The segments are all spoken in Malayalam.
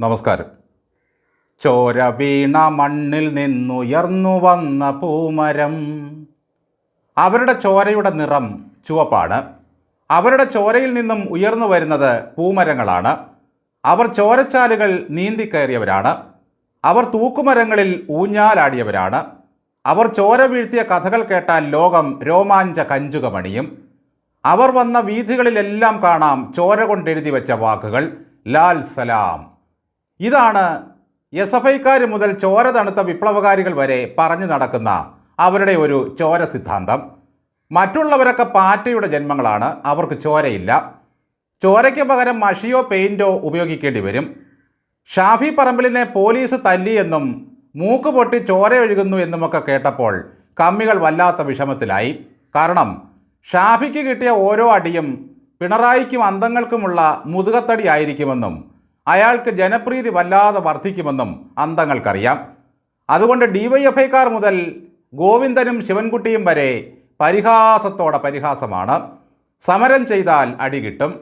നമസ്കാരം. ചോര വീണ മണ്ണിൽ നിന്നുയർന്നു വന്ന പൂമരം. അവരുടെ ചോരയുടെ നിറം ചുവപ്പാണ്. അവരുടെ ചോരയിൽ നിന്നും ഉയർന്നു വരുന്നത് പൂമരങ്ങളാണ്. അവർ ചോരച്ചാലുകൾ നീന്തിക്കയറിയവരാണ്. അവർ തൂക്കുമരങ്ങളിൽ ഊഞ്ഞാലാടിയവരാണ്. അവർ ചോര വീഴ്ത്തിയ കഥകൾ കേട്ടാൽ ലോകം രോമാഞ്ച കഞ്ചുകമണിയും. അവർ വന്ന വീഥികളിലെല്ലാം കാണാം ചോര കൊണ്ടെഴുതി വെച്ച വാക്കുകൾ ലാൽ സലാം. ഇതാണ് എസ് എഫ് ഐക്കാർ മുതൽ ചോര തണുത്ത വിപ്ലവകാരികൾ വരെ പറഞ്ഞു നടക്കുന്ന അവരുടെ ഒരു ചോര സിദ്ധാന്തം. മറ്റുള്ളവരൊക്കെ പാറ്റയുടെ ജന്മങ്ങളാണ് അവർക്ക് ചോരയില്ല. ചോരയ്ക്ക് പകരം മഷിയോ പെയിന്റോ ഉപയോഗിക്കേണ്ടി വരും. ഷാഫി പറമ്പലിനെ പോലീസ് തല്ലിയെന്നും മൂക്ക് പൊട്ടി ചോര ഒഴുകുന്നു എന്നുമൊക്കെ കേട്ടപ്പോൾ കമ്മികൾ വല്ലാത്ത വിഷമത്തിലായി. കാരണം ഷാഫിക്ക് കിട്ടിയ ഓരോ അടിയും പിണറായിക്കും അന്തങ്ങൾക്കുമുള്ള മുതുകത്തടി ആയിരിക്കുമെന്നും അയാൾക്ക് ജനപ്രീതി വല്ലാതെ വർദ്ധിക്കുമെന്നും അന്തങ്ങൾക്കറിയാം. അതുകൊണ്ട് ഡിവൈഎഫ്ഐക്കാർ മുതൽ ഗോവിന്ദനും ശിവൻകുട്ടിയും വരെ പരിഹാസത്തോടെ പരിഹാസമാണ്. സമരം ചെയ്താൽ അടി കിട്ടും.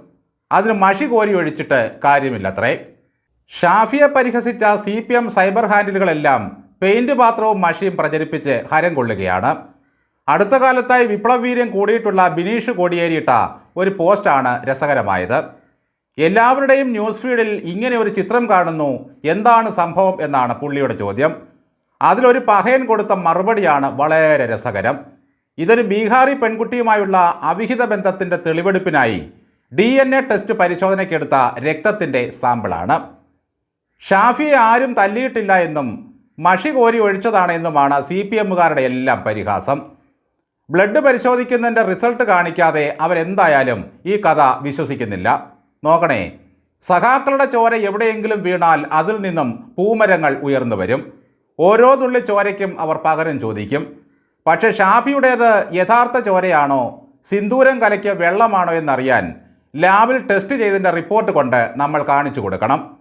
അതിന് മഷി കോരി ഒഴിച്ചിട്ട് കാര്യമില്ലത്രേ. ഷാഫിയെ പരിഹസിച്ച സി പി എം സൈബർ ഹാൻഡിലുകളെല്ലാം പെയിന്റ് പാത്രവും മഷിയും പ്രചരിപ്പിച്ച് ഹരം കൊള്ളുകയാണ്. അടുത്ത കാലത്തായി വിപ്ലവീര്യം കൂടിയിട്ടുള്ള ബിനീഷ് കോടിയേരിയിട്ട ഒരു പോസ്റ്റാണ് രസകരമായത്. എല്ലാവരുടെയും ന്യൂസ് ഫീഡിൽ ഇങ്ങനെ ഒരു ചിത്രം കാണുന്നു. എന്താണ് സംഭവം എന്നാണ് പുള്ളിയുടെ ചോദ്യം. അതിലൊരു പഹയൻ കൊടുത്ത മറുപടിയാണ് വളരെ രസകരം. ഇതൊരു ബീഹാറി പെൺകുട്ടിയുമായുള്ള അവിഹിത ബന്ധത്തിന്റെ തെളിവെടുപ്പിനായി ഡി എൻ എ ടെസ്റ്റ് പരിശോധനയ്ക്കെടുത്ത രക്തത്തിന്റെ സാമ്പിളാണ്. ഷാഫിയെ ആരും തല്ലിയിട്ടില്ല എന്നും മഷി കോരി ഒഴിച്ചതാണ് എന്നുമാണ് സി പി എമ്മുകാരുടെ എല്ലാം പരിഹാസം. ബ്ലഡ് പരിശോധിക്കുന്നതിന്റെ റിസൾട്ട് കാണിക്കാതെ അവരെന്തായാലും ഈ കഥ വിശ്വസിക്കുന്നില്ല. നോക്കണേ സഖാക്കളുടെ ചോര എവിടെയെങ്കിലും വീണാൽ അതിൽ നിന്നും പൂമരങ്ങൾ ഉയർന്നു വരും. ഓരോ തുള്ളി ചോരയ്ക്കും അവർ പകരം ചോദിക്കും. പക്ഷേ ഷാഫിയുടേത് യഥാർത്ഥ ചോരയാണോ സിന്ദൂരം കലക്കിയ വെള്ളമാണോ എന്നറിയാൻ ലാബിൽ ടെസ്റ്റ് ചെയ്തതിന്റെ റിപ്പോർട്ട് കൊണ്ട് നമ്മൾ കാണിച്ചു കൊടുക്കണം.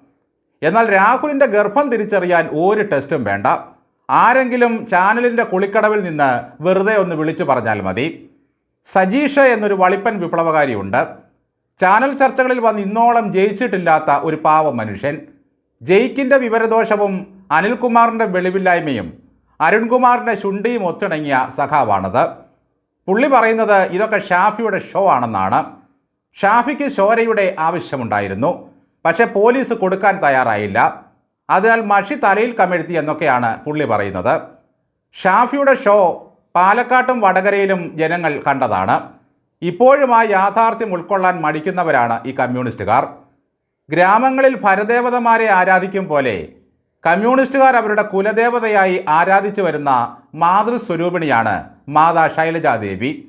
എന്നാൽ രാഹുലിന്റെ ഗർഭം തിരിച്ചറിയാൻ ഒരു ടെസ്റ്റും വേണ്ട. ആരെങ്കിലും ചാനലിന്റെ കുളിക്കടവിൽ നിന്ന് വെറുതെ ഒന്ന് വിളിച്ചു പറഞ്ഞാൽ മതി. സജീഷ എന്നൊരു വളിപ്പൻ വിപ്ലവകാരിയുണ്ട് ചാനൽ ചർച്ചകളിൽ വന്ന് ഇന്നോളം ജയിച്ചിട്ടില്ലാത്ത ഒരു പാവ മനുഷ്യൻ. ജയിക്കിന്റെ വിവരദോഷവും അനിൽകുമാറിന്റെ വെളിവില്ലായ്മയും അരുൺകുമാറിന്റെ ശുണ്ടിയും ഒത്തിണങ്ങിയ സഖാവാണത്. പുള്ളി പറയുന്നത് ഇതൊക്കെ ഷാഫിയുടെ ഷോ ആണെന്നാണ്. ഷാഫിക്ക് ശോരയുടെ ആവശ്യമുണ്ടായിരുന്നു. പക്ഷെ പോലീസ് കൊടുക്കാൻ തയ്യാറായില്ല. അതിനാൽ മഷി തലയിൽ കമിഴ്ത്തി എന്നൊക്കെയാണ് പുള്ളി പറയുന്നത്. ഷാഫിയുടെ ഷോ പാലക്കാട്ടും വടകരയിലും ജനങ്ങൾ കണ്ടതാണ്. ഇപ്പോഴും ആ യാഥാർത്ഥ്യം ഉൾക്കൊള്ളാൻ മടിക്കുന്നവരാണ് ഈ കമ്മ്യൂണിസ്റ്റുകാർ. ഗ്രാമങ്ങളിൽ ഭരദേവതമാരെ ആരാധിക്കും പോലെ കമ്മ്യൂണിസ്റ്റുകാർ അവരുടെ കുലദേവതയായി ആരാധിച്ചു വരുന്ന മാതൃസ്വരൂപിണിയാണ് മാതാ ശൈലജാദേവി.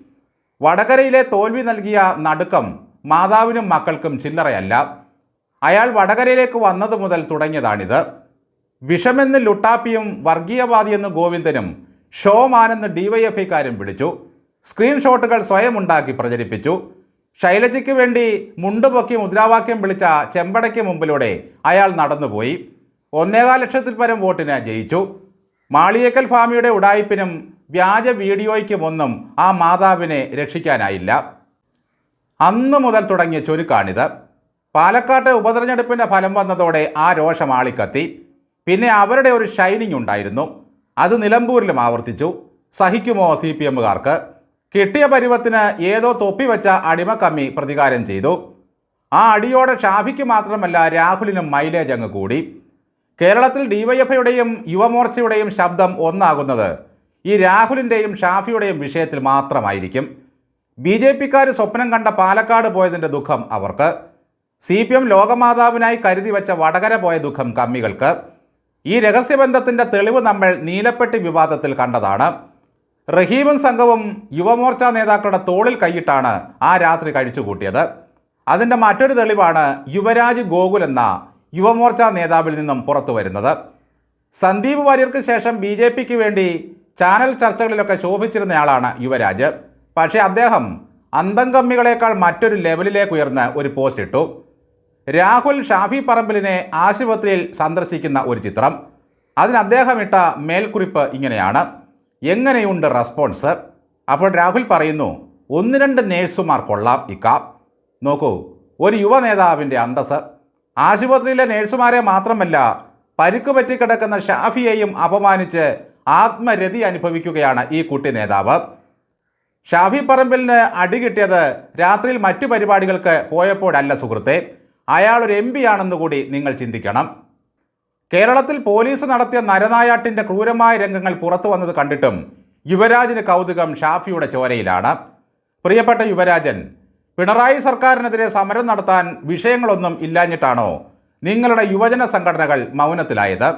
വടകരയിലെ തോൽവി നൽകിയ നടുക്കം മാതാവിനും മക്കൾക്കും ചില്ലറയല്ല. അയാൾ വടകരയിലേക്ക് വന്നത് മുതൽ തുടങ്ങിയതാണിത്. വിഷമെന്ന് ലുട്ടാപ്പിയും വർഗീയവാദിയെന്ന് ഗോവിന്ദനും ഷോമാനെന്ന് ഡിവൈഎഫ്ഐക്കാരും വിളിച്ചു. സ്ക്രീൻഷോട്ടുകൾ സ്വയം ഉണ്ടാക്കി പ്രചരിപ്പിച്ചു. ശൈലജയ്ക്ക് വേണ്ടി മുണ്ടുപൊക്കി മുദ്രാവാക്യം വിളിച്ച ചെമ്പടയ്ക്ക് മുമ്പിലൂടെ അയാൾ നടന്നുപോയി. ഒന്നേകാൽ ലക്ഷത്തിൽ പരം വോട്ടിന് ജയിച്ചു. മാളിയേക്കൽ ഫാമിയുടെ ഉടായിപ്പിനും വ്യാജ വീഡിയോയ്ക്കുമൊന്നും ആ മാതാവിനെ രക്ഷിക്കാനായില്ല. അന്നു മുതൽ തുടങ്ങിയ ചുരുക്കാണിത്. പാലക്കാട്ടെ ഉപതെരഞ്ഞെടുപ്പിന്റെ ഫലം വന്നതോടെ ആ രോഷം ആളിക്കത്തി. പിന്നെ അവരുടെ ഒരു ഷൈനിങ് ഉണ്ടായിരുന്നു. അത് നിലമ്പൂരിലും ആവർത്തിച്ചു. സഹിക്കുമോ സി പി എമ്മുകാർക്ക്? കിട്ടിയ പരുവത്തിന് ഏതോ തൊപ്പി വെച്ച അടിമക്കമ്മി പ്രതികാരം ചെയ്തു. ആ അടിയോടെ ഷാഫിക്ക് മാത്രമല്ല രാഹുലിനും മൈലേജ് അങ്ങ് കൂടി. കേരളത്തിൽ ഡിവൈഎഫ്ഐയുടെയും യുവമോർച്ചയുടെയും ശബ്ദം ഒന്നാകുന്നത് ഈ രാഹുലിന്റെയും ഷാഫിയുടെയും വിഷയത്തിൽ മാത്രമായിരിക്കും. ബി ജെ പിക്കാർ സ്വപ്നം കണ്ട പാലക്കാട് പോയതിന്റെ ദുഃഖം അവർക്ക്. സി പി എം ലോകമാതാവിനായി കരുതി വെച്ച വടകര പോയ ദുഃഖം കമ്മികൾക്ക്. ഈ രഹസ്യബന്ധത്തിന്റെ തെളിവ് നമ്മൾ നീലപ്പെട്ടി വിവാദത്തിൽ കണ്ടതാണ്. റഹീമും സംഘവും യുവമോർച്ച നേതാക്കളുടെ തോളിൽ കൈയിട്ടാണ് ആ രാത്രി കഴിച്ചുകൂട്ടിയത്. അതിന്റെ മറ്റൊരു തെളിവാണ് യുവരാജ് ഗോകുൽ എന്ന യുവമോർച്ച നേതാവിൽ നിന്നും പുറത്തു വരുന്നത്. സന്ദീപ് വാര്യർക്ക് ശേഷം ബി ജെ പിക്ക് വേണ്ടി ചാനൽ ചർച്ചകളിലൊക്കെ ശോഭിച്ചിരുന്നയാളാണ് യുവരാജ്. പക്ഷേ അദ്ദേഹം അന്തംകമ്മികളേക്കാൾ മറ്റൊരു ലെവലിലേക്ക് ഉയർന്ന് ഒരു പോസ്റ്റ് ഇട്ടു. രാഹുൽ ഷാഫി പറമ്പിലിനെ ആശുപത്രിയിൽ സന്ദർശിക്കുന്ന ഒരു ചിത്രം. അതിന് അദ്ദേഹം ഇട്ട മേൽക്കുറിപ്പ് ഇങ്ങനെയാണ്. എങ്ങനെയുണ്ട് റെസ്പോൺസ് അപ്പോൾ രാഹുൽ പറയുന്നു ഒന്ന് രണ്ട് നേഴ്സുമാർ കൊള്ളാം ഇക്ക. നോക്കൂ ഒരു യുവ നേതാവിന്റെ അന്തസ് ആശുപത്രിയിലെ നേഴ്സുമാരെ മാത്രമല്ല പരുക്ക് പറ്റിക്കിടക്കുന്ന ഷാഫിയെയും അപമാനിച്ച് ആത്മരതി അനുഭവിക്കുകയാണ് ഈ കുട്ടി നേതാവ്. ഷാഫി പറമ്പിലിന് അടി കിട്ടിയത് രാത്രിയിൽ മറ്റു പരിപാടികൾക്ക് പോയപ്പോഴല്ല സുഹൃത്തെ. അയാളൊരു എം പി ആണെന്നുകൂടി നിങ്ങൾ ചിന്തിക്കണം. കേരളത്തിൽ പോലീസ് നടത്തിയ നരനായാട്ടിന്റെ ക്രൂരമായ രംഗങ്ങൾ പുറത്തു വന്നത് കണ്ടിട്ടും യുവരാജിന് കൗതുകം ഷാഫിയുടെ ചോരയിലാണ്. പ്രിയപ്പെട്ട യുവരാജൻ പിണറായി സർക്കാരിനെതിരെ സമരം നടത്താൻ വിഷയങ്ങളൊന്നും ഇല്ലാഞ്ഞിട്ടാണോ നിങ്ങളുടെ യുവജന സംഘടനകൾ മൗനത്തിലായത്?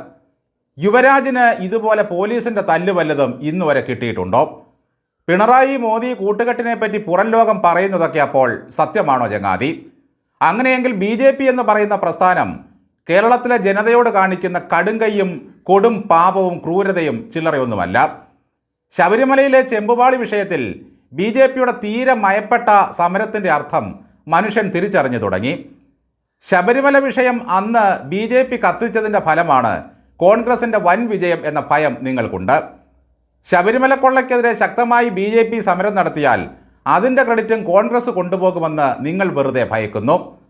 യുവരാജിന് ഇതുപോലെ പോലീസിന്റെ തല്ല് വല്ലതും ഇന്ന് വരെ കിട്ടിയിട്ടുണ്ടോ? പിണറായി മോദി കൂട്ടുകെട്ടിനെ പറ്റി പുറം ലോകം പറയുന്നതൊക്കെ അപ്പോൾ സത്യമാണോ ചങ്ങാതി അങ്ങനെയെങ്കിൽ ബി എന്ന് പറയുന്ന പ്രസ്ഥാനം കേരളത്തിലെ ജനതയോട് കാണിക്കുന്ന കടുങ്കയും കൊടും പാപവും ക്രൂരതയും ചില്ലറയൊന്നുമല്ല. ശബരിമലയിലെ ചെമ്പുപാളി വിഷയത്തിൽ ബി ജെ പിയുടെ തീരെ മയപ്പെട്ട സമരത്തിന്റെ അർത്ഥം മനുഷ്യൻ തിരിച്ചറിഞ്ഞു തുടങ്ങി. ശബരിമല വിഷയം അന്ന് ബി ജെ പി കത്തിച്ചതിന്റെ ഫലമാണ് കോൺഗ്രസിന്റെ വൻ വിജയം എന്ന ഭയം നിങ്ങൾക്കുണ്ട്. ശബരിമല കൊള്ളയ്ക്കെതിരെ ശക്തമായി ബി ജെ പി സമരം നടത്തിയാൽ അതിന്റെ ക്രെഡിറ്റും കോൺഗ്രസ് കൊണ്ടുപോകുമെന്ന് നിങ്ങൾ വെറുതെ ഭയക്കുന്നു.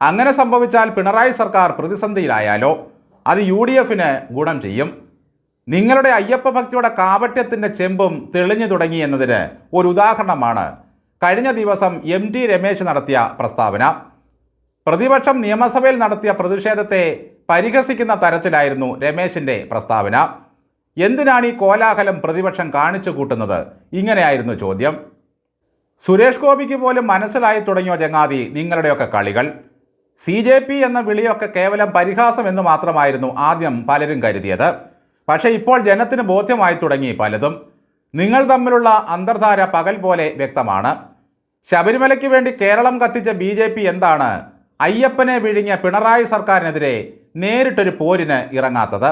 അങ്ങനെ സംഭവിച്ചാൽ പിണറായി സർക്കാർ പ്രതിസന്ധിയിലായാലോ? അത് യു ഡി എഫിന് ഗുണം ചെയ്യും. നിങ്ങളുടെ അയ്യപ്പ ഭക്തിയുടെ കാപട്യത്തിന്റെ ചെമ്പും തെളിഞ്ഞു തുടങ്ങി എന്നതിന് ഒരു ഉദാഹരണമാണ്. കഴിഞ്ഞ ദിവസം എം ടി രമേശ് നടത്തിയ പ്രസ്താവന. പ്രതിപക്ഷം നിയമസഭയിൽ നടത്തിയ പ്രതിഷേധത്തെ പരിഹസിക്കുന്ന തരത്തിലായിരുന്നു രമേശിന്റെ പ്രസ്താവന. എന്തിനാണ് ഈ കോലാഹലം പ്രതിപക്ഷം കാണിച്ചു കൂട്ടുന്നത്? ഇങ്ങനെയായിരുന്നു ചോദ്യം. സുരേഷ് ഗോപിക്ക് പോലും മനസ്സിലായി തുടങ്ങിയോ ചങ്ങാതി നിങ്ങളുടെയൊക്കെ കളികൾ? സി ജെ പി എന്ന വിളിയൊക്കെ കേവലം പരിഹാസം എന്ന് മാത്രമായിരുന്നു ആദ്യം പലരും കരുതിയത്. പക്ഷേ ഇപ്പോൾ ജനത്തിന് ബോധ്യമായി തുടങ്ങി പലതും. നിങ്ങൾ തമ്മിലുള്ള അന്തർധാര പകൽ പോലെ വ്യക്തമാണ്. ശബരിമലയ്ക്ക് വേണ്ടി കേരളം കത്തിച്ച ബി ജെ പി എന്താണ് അയ്യപ്പനെ വിഴുങ്ങിയ പിണറായി സർക്കാരിനെതിരെ നേരിട്ടൊരു പോരിന് ഇറങ്ങാത്തത്?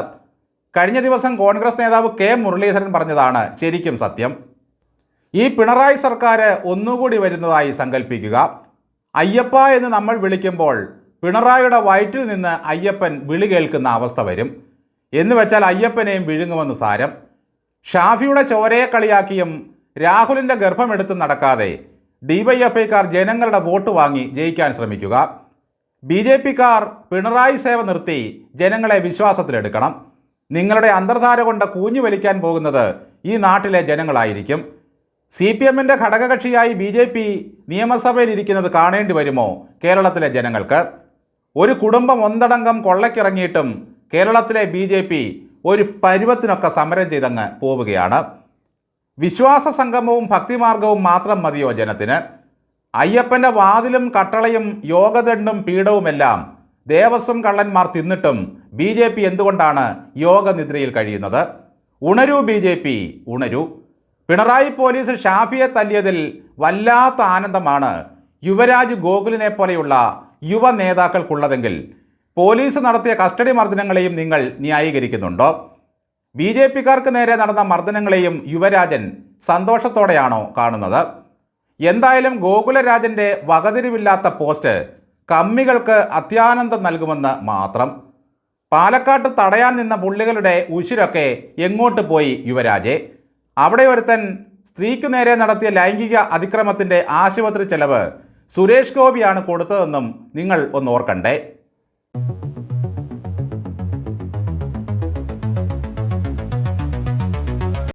കഴിഞ്ഞ ദിവസം കോൺഗ്രസ് നേതാവ് കെ മുരളീധരൻ പറഞ്ഞതാണ് ശരിക്കും സത്യം. ഈ പിണറായി സർക്കാർ ഒന്നുകൂടി വരുന്നതായി സങ്കല്പിക്കുക അയ്യപ്പ എന്ന് നമ്മൾ വിളിക്കുമ്പോൾ പിണറായിയുടെ വയറ്റിൽ നിന്ന് അയ്യപ്പൻ വിളി കേൾക്കുന്ന അവസ്ഥ വരും. എന്ന് വെച്ചാൽ അയ്യപ്പനെയും വിഴുങ്ങുമെന്ന് സാരം. ഷാഫിയുടെ ചോരയെ കളിയാക്കിയും രാഹുലിന്റെ ഗർഭമെടുത്ത് നടക്കാതെ ഡിവൈഎഫ്ഐക്കാർ ജനങ്ങളുടെ വോട്ട് വാങ്ങി ജയിക്കാൻ ശ്രമിക്കുക. ബി ജെ പിക്കാർ പിണറായി സേവ നിർത്തി ജനങ്ങളെ വിശ്വാസത്തിലെടുക്കണം. നിങ്ങളുടെ അന്തർധാര കൊണ്ട് കൂഞ്ഞു വലിക്കാൻ പോകുന്നത് ഈ നാട്ടിലെ ജനങ്ങളായിരിക്കും. സി പി എമ്മിന്റെ ഘടകകക്ഷിയായി ബി ജെ പി നിയമസഭയിൽ ഇരിക്കുന്നത് കാണേണ്ടി വരുമോ കേരളത്തിലെ ജനങ്ങൾക്ക്? ഒരു കുടുംബം ഒന്നടങ്കം കൊള്ളയ്ക്കിറങ്ങിയിട്ടും കേരളത്തിലെ ബി ജെ പി ഒരു പരുവത്തിനൊക്കെ സമരം ചെയ്തങ്ങ് പോവുകയാണ്. വിശ്വാസ സംഗമവും ഭക്തിമാർഗവും മാത്രം മതിയോ ജനത്തിന്? അയ്യപ്പന്റെ വാതിലും കട്ടളയും യോഗദണ്ഡും പീഠവുമെല്ലാം ദേവസ്വം കള്ളന്മാർ തിന്നിട്ടും ബി ജെ പി എന്തുകൊണ്ടാണ് യോഗനിദ്രയിൽ കഴിയുന്നത്? ഉണരൂ ബി ജെ പി ഉണരൂ. പിണറായി പോലീസ് ഷാഫിയെ തല്ലിയതിൽ വല്ലാത്ത ആനന്ദമാണ് യുവരാജ് ഗോകുലിനെ പോലെയുള്ള യുവ നേതാക്കൾക്കുള്ളതെങ്കിൽ പോലീസ് നടത്തിയ കസ്റ്റഡി മർദ്ദനങ്ങളെയും നിങ്ങൾ ന്യായീകരിക്കുന്നുണ്ടോ? ബി ജെ പിക്കാർക്ക് നേരെ നടന്ന മർദ്ദനങ്ങളെയും യുവരാജൻ സന്തോഷത്തോടെയാണോ കാണുന്നത്? എന്തായാലും ഗോകുലരാജന്റെ വകതിരിവില്ലാത്ത പോസ്റ്റ് കമ്മികൾക്ക് അത്യാനന്ദം നൽകുമെന്ന് മാത്രം. പാലക്കാട്ട് തടയാൻ നിന്ന പുള്ളികളുടെ ഉശിരൊക്കെ എങ്ങോട്ട് പോയി യുവരാജെ? അവിടെ ഒരുത്തൻ സ്ത്രീക്കു നേരെ നടത്തിയ ലൈംഗിക അതിക്രമത്തിന്റെ ആശുപത്രി ചെലവ് സുരേഷ് ഗോപിയാണ് കൊടുത്തതെന്നും നിങ്ങൾ ഒന്ന് ഓർക്കണ്ടേ?